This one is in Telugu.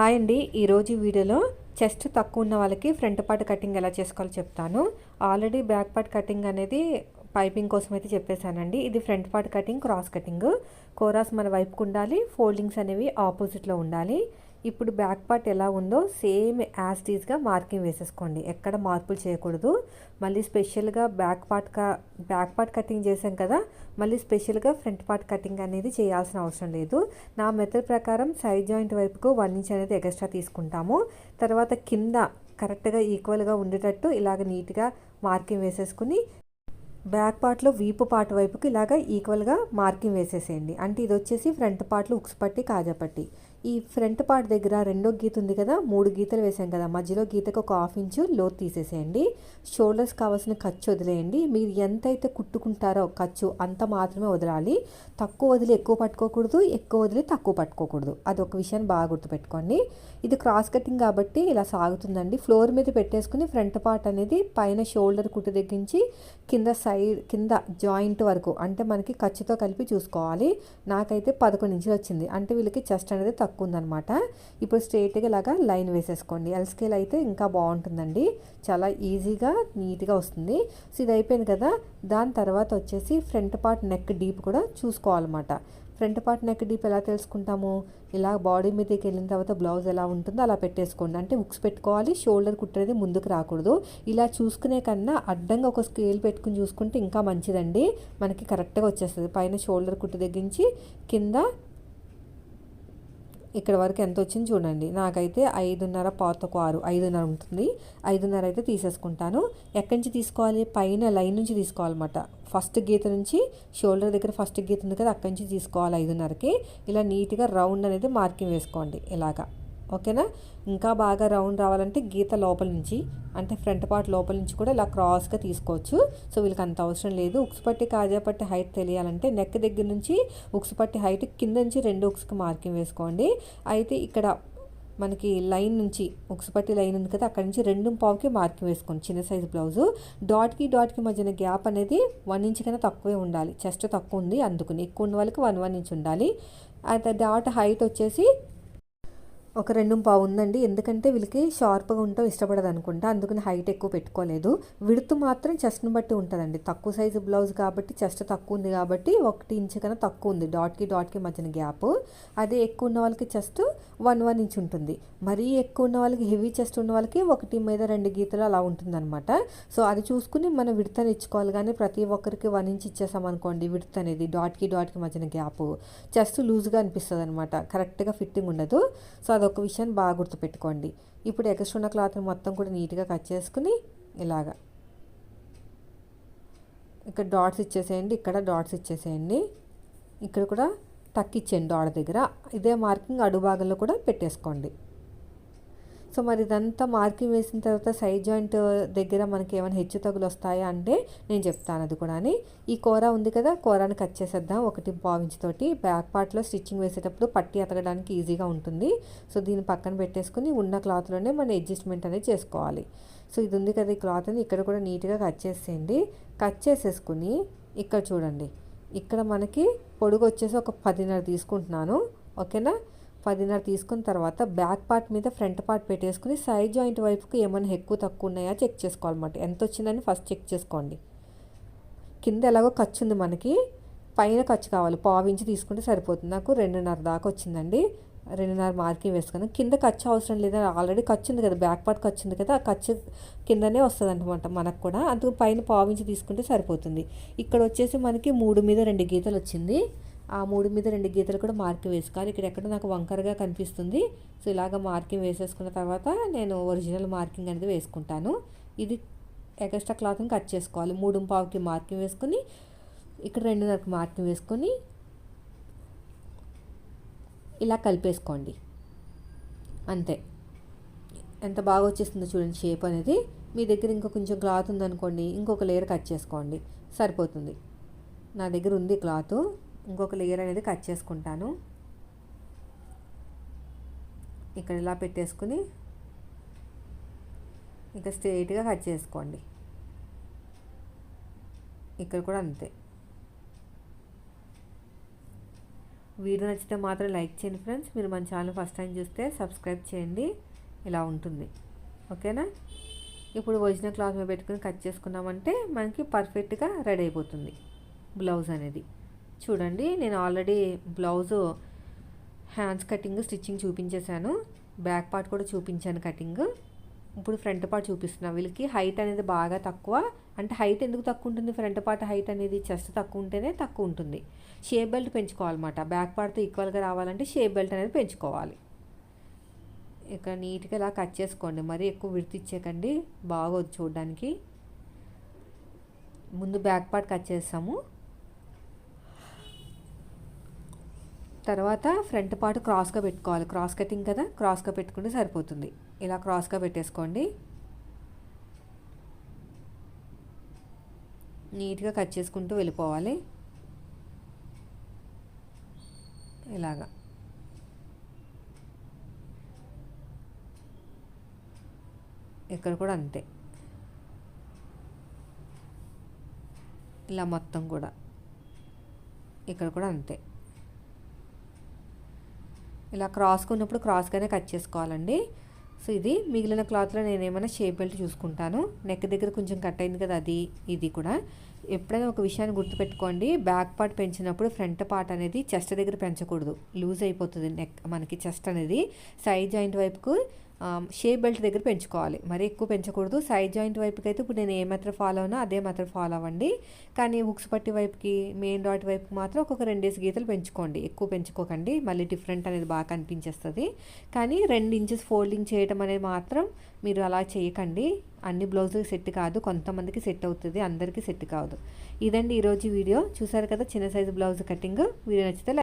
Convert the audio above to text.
హాయ్ అండి. ఈరోజు వీడియోలో చెస్ట్ తక్కువ ఉన్న వాళ్ళకి ఫ్రంట్ పార్ట్ కటింగ్ ఎలా చేసుకోవాలో చెప్తాను. ఆల్రెడీ బ్యాక్ పార్ట్ కటింగ్ అనేది పైపింగ్ కోసం అయితే చెప్పేశానండి. ఇది front part cutting cross cutting. కోరాస్ మన వైపుకు ఉండాలి ఫోల్డింగ్స్ అనేవి ఆపోజిట్లో ఉండాలి. ఇప్పుడు బ్యాక్ పార్ట్ ఎలా ఉందో సేమ్ యాస్టీజ్గా మార్కింగ్ వేసేసుకోండి. ఎక్కడ మార్పులు చేయకూడదు. మళ్ళీ స్పెషల్గా బ్యాక్ పార్ట్ కా బ్యాక్ పార్ట్ కటింగ్ చేసాం కదా మళ్ళీ స్పెషల్గా ఫ్రంట్ పార్ట్ కటింగ్ అనేది చేయాల్సిన అవసరం లేదు. నా మెథడ్ ప్రకారం సైడ్ జాయింట్ వైపుకు వన్ ఇంచ్ అనేది ఎక్స్ట్రా తీసుకుంటాము. తర్వాత కింద కరెక్ట్గా ఈక్వల్గా ఉండేటట్టు ఇలాగ నీట్గా మార్కింగ్ వేసేసుకుని బ్యాక్ పార్ట్లో వీపు పార్ట్ వైపుకి ఇలాగ ఈక్వల్గా మార్కింగ్ వేసేసేయండి. అంటే ఇది వచ్చేసి ఫ్రంట్ పార్ట్లో ఉక్స్ పట్టి కాజా పట్టి. ఈ ఫ్రంట్ పార్ట్ దగ్గర రెండో గీత ఉంది కదా మూడు గీతలు వేసాం కదా. మధ్యలో గీతకు ఒక హాఫ్ ఇంచు లోతు తీసేసేయండి. షోల్డర్స్ కావాల్సిన ఖర్చు వదిలేయండి. మీరు ఎంత అయితే కుట్టుకుంటారో ఖర్చు అంత మాత్రమే వదలాలి. తక్కువ వదిలి ఎక్కువ పట్టుకోకూడదు ఎక్కువ వదిలి తక్కువ పట్టుకోకూడదు. అది ఒక విషయాన్ని బాగా గుర్తుపెట్టుకోండి. ఇది క్రాస్ కటింగ్ కాబట్టి ఇలా సాగుతుందండి. ఫ్లోర్ మీద పెట్టేసుకుని ఫ్రంట్ పార్ట్ అనేది పైన షోల్డర్ కుట్టు దగ్గరించి కింద సైడ్ కింద జాయింట్ వరకు అంటే మనకి ఖర్చుతో కలిపి చూసుకోవాలి. నాకైతే పదకొండు ఇంచులు వచ్చింది. అంటే వీళ్ళకి చెస్ట్ అనేది తక్కువ ఉందనమాట ఇప్పుడు స్ట్రైట్గా ఇలాగా లైన్ వేసేసుకోండి. ఎల్ స్కేల్ అయితే ఇంకా బాగుంటుందండి. చాలా ఈజీగా నీట్గా వస్తుంది. సో ఇది అయిపోయింది కదా. దాని తర్వాత వచ్చేసి ఫ్రంట్ పార్ట్ నెక్ డీప్ కూడా చూసుకోవాలన్నమాట. ఫ్రంట్ పార్ట్ నెక్ డీప్ ఎలా తెలుసుకుంటాము? ఇలా బాడీ మీదకి వెళ్ళిన తర్వాత బ్లౌజ్ ఎలా ఉంటుందో అలా పెట్టేసుకోండి. అంటే ఉక్స్ పెట్టుకోవాలి షోల్డర్ కుట్టేది ముందుకు రాకూడదు. ఇలా చూసుకునే కన్నా అడ్డంగా ఒక స్కేల్ పెట్టుకుని చూసుకుంటే ఇంకా మంచిదండి. మనకి కరెక్ట్గా వచ్చేస్తుంది. పైన షోల్డర్ కుట్టు దగ్గరించి కింద ఇక్కడ వరకు ఎంత వచ్చింది చూడండి. నాకైతే ఐదున్నర పాతకు ఆరు ఐదున్నర ఉంటుంది. ఐదున్నర అయితే తీసేసుకుంటాను. ఎక్కడి నుంచి తీసుకోవాలి? పైన లైన్ నుంచి తీసుకోవాలన్నమాట. ఫస్ట్ గీత నుంచి షోల్డర్ దగ్గర ఫస్ట్ గీత ఉంది కదా అక్కడి నుంచి తీసుకోవాలి ఐదున్నరకి. ఇలా నీట్గా రౌండ్ అనేది మార్కింగ్ వేసుకోండి. ఇలాగా. ఓకేనా? ఇంకా బాగా రౌండ్ రావాలంటే గీత లోపల నుంచి అంటే ఫ్రంట్ పార్ట్ లోపల నుంచి కూడా ఇలా క్రాస్గా తీసుకోవచ్చు. సో వీళ్ళకి అంత అవసరం లేదు. ఉక్సుపట్టి కాజాపట్టి హైట్ తెలియాలంటే నెక్ దగ్గర నుంచి ఉక్సుపట్టి హైట్ కింద నుంచి రెండు ఉక్స్కి మార్కింగ్ వేసుకోండి. అయితే ఇక్కడ మనకి లైన్ నుంచి ఉక్సుపట్టి లైన్ ఉంది కదా అక్కడ నుంచి రెండు పావుకి మార్కింగ్ వేసుకోండి చిన్న సైజు బ్లౌజు డాట్కి డాట్కి మధ్యన గ్యాప్ అనేది వన్ ఇంచ్ కన్నా తక్కువే ఉండాలి. చెస్ట్ తక్కువ ఉంది అందుకుని ఎక్కువ ఉన్న వాళ్ళకి వన్ వన్ ఇంచ్ ఉండాలి. అయితే డాట్ హైట్ వచ్చేసి ఒక రెండు పావు ఉందండి ఎందుకంటే వీళ్ళకి షార్ప్గా ఉండటం ఇష్టపడదు అనుకుంటా. అందుకని హైట్ ఎక్కువ పెట్టుకోలేదు. విడుతు మాత్రం చెస్ట్ని బట్టి ఉంటుందండి. తక్కువ సైజు బ్లౌజ్ కాబట్టి చెస్ట్ తక్కువ ఉంది కాబట్టి ఒకటి ఇంచ్ కన్నా తక్కువ ఉంది. డాట్కి డాట్కి మధ్యన గ్యాప్. అదే ఎక్కువ ఉన్న వాళ్ళకి చెస్ట్ వన్ వన్ ఇంచ్ ఉంటుంది. మరీ ఎక్కువ ఉన్న వాళ్ళకి హెవీ చెస్ట్ ఉన్న వాళ్ళకి ఒకటి మీద రెండు గీతలు అలా ఉంటుందన్నమాట. సో అది చూసుకుని మనం విడతని ఇచ్చుకోవాలి కానీ ప్రతి ఒక్కరికి వన్ ఇంచ్ ఇచ్చేసామనుకోండి విడత అనేది డాట్కి డాట్కి మధ్యన గ్యాప్. చెస్ట్ లూజ్గా అనిపిస్తుంది అనమాట కరెక్ట్గా ఫిట్టింగ్ ఉండదు. సో అదొక ఒక విషయాన్ని బాగా గుర్తుపెట్టుకోండి. ఇప్పుడు ఎక్స్ట్రా ఉన్న క్లాత్ని మొత్తం కూడా నీట్గా కట్ చేసుకుని ఇలాగా. ఇక్కడ డాట్స్ ఇచ్చేసేయండి ఇక్కడ డాట్స్ ఇచ్చేసేయండి. ఇక్కడ కూడా టక్ ఇచ్చేయండి డాట్ దగ్గర. ఇదే మార్కింగ్ అడుగు భాగంలో కూడా పెట్టేసుకోండి. సో మరి ఇదంతా మార్కింగ్ వేసిన తర్వాత సైడ్ జాయింట్ దగ్గర మనకి ఏమైనా హెచ్చు తగులు వస్తాయా అంటే నేను చెప్తాను అది కూడా ఈ కూర ఉంది కదా కూరని కట్ చేసేద్దాం. ఒకటి బావించి తోటి బ్యాక్ పార్ట్లో స్టిచ్చింగ్ వేసేటప్పుడు పట్టి అతకడానికి ఈజీగా ఉంటుంది. సో దీన్ని పక్కన పెట్టేసుకుని ఉన్న క్లాత్లోనే మనం అడ్జస్ట్మెంట్ అనేది చేసుకోవాలి. సో ఇది ఉంది కదా ఈ క్లాత్ని ఇక్కడ కూడా నీట్గా కట్ చేసేయండి. కట్ చేసేసుకుని ఇక్కడ చూడండి. ఇక్కడ మనకి పొడుగు వచ్చేసి ఒక పదిన్నర తీసుకుంటున్నాను. ఓకేనా? పదిన్నర తీసుకున్న తర్వాత బ్యాక్ పార్ట్ మీద ఫ్రంట్ పార్ట్ పెట్టేసుకుని సైడ్ జాయింట్ వైపుకి ఏమైనా ఎక్కువ తక్కువ ఉన్నాయా చెక్ చేసుకోవాలన్నమాట. ఎంత వచ్చిందని ఫస్ట్ చెక్ చేసుకోండి. కింద ఎలాగో ఖర్చు ఉంది మనకి. పైన ఖర్చు కావాలి. పావు ఇంచు తీసుకుంటే సరిపోతుంది. నాకు రెండున్నర దాకా వచ్చిందండి. రెండున్నర మార్కింగ్ వేసుకుని కింద ఖర్చు అవసరం లేదు? ఆల్రెడీ ఖర్చు ఉంది కదా. బ్యాక్ పార్ట్ ఖర్చు ఉంది కదా. ఆ ఖర్చు కిందనే వస్తుంది అనమాట మనకు కూడా. అందుకు పైన పావించి తీసుకుంటే సరిపోతుంది. ఇక్కడ వచ్చేసి మనకి మూడు మీద రెండు గీతలు వచ్చింది. ఆ మూడు మీద రెండు గీతలు కూడా మార్కింగ్ వేసుకోవాలి ఇక్కడ ఎక్కడ నాకు వంకరగా కనిపిస్తుంది. సో ఇలాగ మార్కింగ్ వేసేసుకున్న తర్వాత నేను ఒరిజినల్ మార్కింగ్ అనేది వేసుకుంటాను. ఇది ఎక్స్ట్రా క్లాత్ని కట్ చేసుకోవాలి. మూడు పావుకి మార్కింగ్ వేసుకొని ఇక్కడ రెండున్నరకి మార్కింగ్ వేసుకొని ఇలా కలిపేసుకోండి. అంతే. ఎంత బాగా వచ్చేస్తుందో చూడండి షేప్ అనేది. మీ దగ్గర ఇంకా కొంచెం క్లాత్ ఉందనుకోండి ఇంకొక లేయర్ కట్ చేసుకోండి. సరిపోతుంది. నా దగ్గర ఉంది క్లాత్. ఇంకొక లేయర్ అనేది కట్ చేసుకుంటాను. ఇక్కడ ఇలా పెట్టేసుకుని ఇంకా స్ట్రైట్గా కట్ చేసుకోండి. ఇక్కడ కూడా అంతే. వీడియో నచ్చితే మాత్రం లైక్ చేయండి ఫ్రెండ్స్. మీరు మన ఛానల్ ఫస్ట్ టైం చూస్తే సబ్స్క్రైబ్ చేయండి. ఇలా ఉంటుంది. ఓకేనా ఇప్పుడు ఒరిజినల్ క్లాత్ మీద పెట్టుకుని కట్ చేసుకున్నామంటే మనకి పర్ఫెక్ట్గా రెడీ అయిపోతుంది. బ్లౌజ్ అనేది. చూడండి నేను already blouse hands cutting stitching చూపించేశాను. Back part కూడా చూపించాను కటింగ్. ఇప్పుడు ఫ్రంట్ పార్ట్ చూపిస్తున్నా వీళ్ళకి. హైట్ అనేది బాగా తక్కువ. అంటే హైట్ ఎందుకు తక్కువ ఉంటుంది? ఫ్రంట్ పార్ట్ హైట్ అనేది చెస్ట్ తక్కువ ఉంటేనే తక్కువ ఉంటుంది. షేప్ బెల్ట్ పెంచుకోవాలన్నమాట. బ్యాక్ పార్ట్తో ఈక్వల్గా రావాలంటే షేప్ బెల్ట్ అనేది పెంచుకోవాలి. ఇక నీట్గా ఇలా కట్ చేసుకోండి. మరీ ఎక్కువ విడితిచ్చేకండి బాగోదు చూడడానికి. ముందు బ్యాక్ పార్ట్ కట్ చేస్తాము. తర్వాత ఫ్రంట్ పార్ట్ క్రాస్గా పెట్టుకోవాలి. క్రాస్ కటింగ్ కదా క్రాస్గా పెట్టుకుంటే సరిపోతుంది. ఇలా క్రాస్గా పెట్టేసుకోండి. నీట్గా కట్ చేసుకుంటూ వెళ్ళిపోవాలి. ఇలాగా. ఇక్కడ కూడా అంతే. ఇలా మొత్తం కూడా. ఇక్కడ కూడా అంతే. ఇలా క్రాస్గా ఉన్నప్పుడు క్రాస్గానే కట్ చేసుకోవాలండి. సో ఇది మిగిలిన క్లాత్లో నేను ఏమైనా షేప్ బెల్ట్ చూసుకుంటాను. నెక్ దగ్గర కొంచెం కట్ అయింది కదా అది ఇది కూడా. ఎప్పుడైనా ఒక విషయాన్ని గుర్తుపెట్టుకోండి. బ్యాక్ పార్ట్ పెంచినప్పుడు ఫ్రంట్ పార్ట్ అనేది చెస్ట్ దగ్గర పెంచకూడదు. లూజ్ అయిపోతుంది నెక్ మనకి చెస్ట్ అనేది. సైడ్ జాయింట్ వైపుకు షేప్ బెల్ట్ దగ్గర పెంచుకోవాలి. మరి ఎక్కువ పెంచకూడదు. సైడ్ జాయింట్ వైపుకి అయితే ఇప్పుడు నేను ఏ మాత్రం ఫాలో అవునా అదే మాత్రం ఫాలో అవ్వండి. కానీ హుక్స్ పట్టి వైపుకి మెయిన్ డాట్ వైపుకి మాత్రం ఒక్కొక్క రెండేసి గీతలు పెంచుకోండి. ఎక్కువ పెంచుకోకండి. మళ్ళీ డిఫరెంట్ అనేది బాగా కనిపించేస్తుంది. కానీ రెండు ఇంచెస్ ఫోల్డింగ్ చేయడం అనేది మాత్రం మీరు అలా చేయకండి. అన్ని బ్లౌజులు సెట్ కాదు కొంతమందికి సెట్ అవుతుంది అందరికీ సెట్ కాదు. ఇదండి ఈరోజు వీడియో. చూసారు కదా చిన్న సైజు బ్లౌజ్ కటింగ్. వీడియో నచ్చితే